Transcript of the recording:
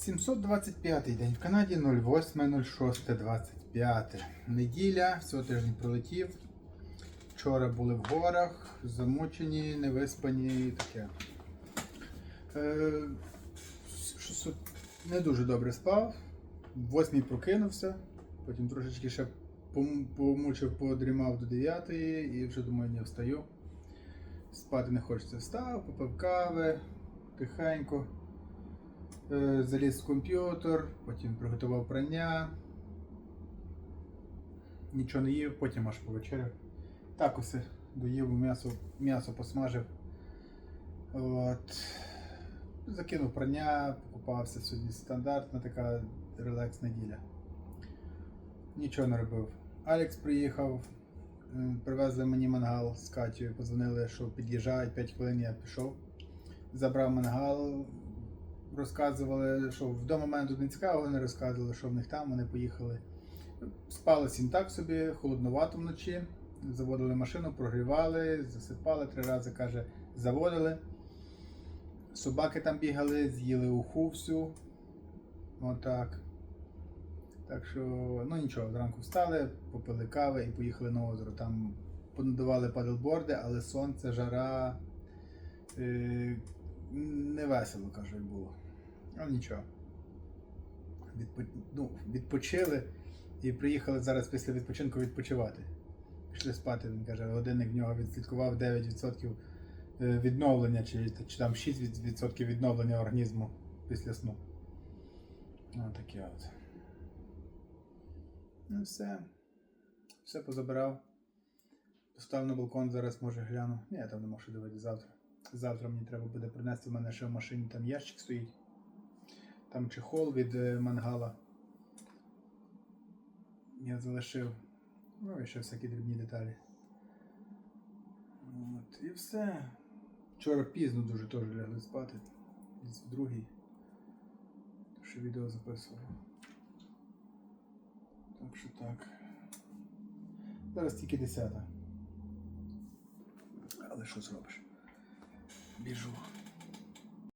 725 день в Канаді 08.06.25. Неділя, всього тиждень пролетів. Вчора були в горах, замучені, невиспані і таке. Е, не дуже добре спав. В восьмій прокинувся, потім трошечки ще помучив, подрімав до 9 і вже думаю, не встаю. Спати не хочеться. Встав, попив кави, тихенько. Е, Заліз в комп'ютер, потім приготував прання. Нічого не їв, потім аж повечеряв. Так усе доїв м'ясо, м'ясо посмажив. От. Закинув прання, покупався сьогодні стандартна така релакс неділя. Нічого не робив. Алекс приїхав, е, привезли мені мангал з Катєю, подзвонили, що під'їжджають 5 хвилин, я пішов. Забрав мангал, розказували, що до моменту не цікаво, вони розказували, що в них там, вони поїхали. Спалось їм так собі, холодновато вночі. Заводили машину, прогрівали, засипали три рази, каже, заводили. Собаки там бігали, з'їли уху всю. Отак. Так що, ну нічого, зранку встали, попили кави і поїхали на озеро. Там понадавали паделборди, але сонце, жара. Е, не весело, каже, було. Ну нічого. Відпо... Ну, відпочили і приїхали зараз після відпочинку відпочивати. Пішли спати, він каже, годинник в нього відслідкував 9% е, відновлення, чи, чи там 6% відновлення організму після сну. Ось таке от. Ну все. Все позабирав. Поставив на балкон, зараз може гляну. Ні, я там не можу дивитися завтра. Завтра мені треба буде принести в мене ще в машині там ящик стоїть. Там чехол від е, мангала. Я залишив. Ну і ще всякі дрібні деталі. От, і все. Вчора пізно дуже теж лягли спати. В другій. Ще відео записував. Так що так. Зараз тільки 10. Але що зробиш? 别说。